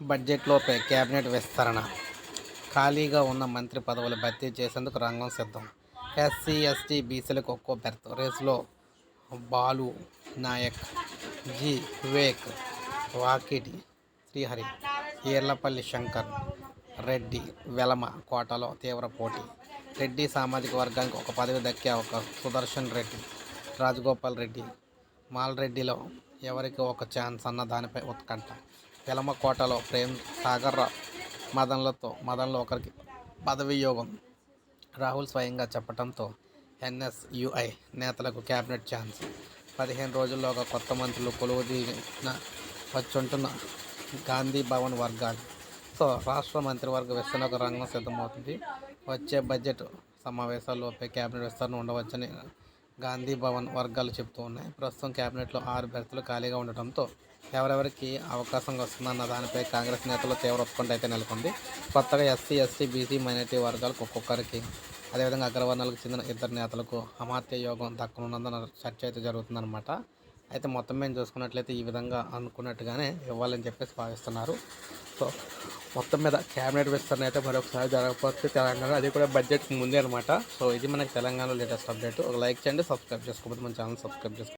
బడ్జెట్లోపే cabinet విస్తరణ. ఖాళీగా ఉన్న మంత్రి పదవులు భర్తీ చేసేందుకు రంగం సిద్ధం. ఎస్సీ ఎస్టీ బీసీలకు ఒక్కో బెర్త్. రేసులో బాలు నాయక్ జి. వివేక్ వాకిటి శ్రీహరి ఈర్లపల్లి శంకర్ రెడ్డి వెలమ కోటలో తీవ్ర పోటీ. రెడ్డి సామాజిక వర్గానికి ఒక పదవి దక్కే ఒక సుదర్శన్ రెడ్డి రాజగోపాల్ రెడ్డి మాల్రెడ్డిలో ఎవరికి ఒక ఛాన్స్ అన్న దానిపై ఉత్కంఠ. ఎలమకోటలో కోటలో ప్రేమ్ సాగర్ మదన్లతో మదన్లో ఒకరికి పదవియోగం రాహుల్ స్వయంగా చెప్పడంతో ఎన్ఎస్యుఐ నేతలకు క్యాబినెట్ ఛాన్స్. పదిహేను రోజుల్లోగా కొత్త మంత్రులు కొలువు దిగిన వచ్చుంటున్న గాంధీ భవన్ వర్గాలు. సో రాష్ట్ర మంత్రివర్గ విస్తరణకు రంగం సిద్ధమవుతుంది. వచ్చే బడ్జెట్ సమావేశాల్లోపే క్యాబినెట్ విస్తరణ ఉండవచ్చని గాంధీ భవన్ వర్గాలు చెబుతూ ఉన్నాయి. ప్రస్తుతం క్యాబినెట్లో ఆరు బెర్తులు ఖాళీగా ఉండటంతో ఎవరెవరికి అవకాశం వస్తుందన్న దానిపై కాంగ్రెస్ నేతలు తీవ్ర ఉత్కంఠ అయితే నెలకొంది. కొత్తగా ఎస్సీ ఎస్టీ బీసీ మైనార్టీ వర్గాలకు ఒక్కొక్కరికి అదేవిధంగా అగ్రవర్ణాలకు చెందిన ఇద్దరు నేతలకు అమాత్య యోగం దక్కనున్నదన్న చర్చ అయితే జరుగుతుందన్నమాట. అయితే మొత్తం మేము చూసుకున్నట్లయితే ఈ విధంగా అనుకున్నట్టుగానే ఇవ్వాలని చెప్పేసి భావిస్తున్నారు. సో మొత్తం మీద క్యాబినెట్ విస్తరణ అయితే మరొకసారి జరగకపోతే తెలంగాణ అది కూడా బడ్జెట్ ముందే అనమాట సో ఇది మనకి తెలంగాణలో లేటెస్ట్ అప్డేట్. ఒక లైక్ చేయండి సబ్స్క్రైబ్ చేసుకోకపోతే మన ఛానల్ సబ్స్క్రైబ్ చేసుకోండి.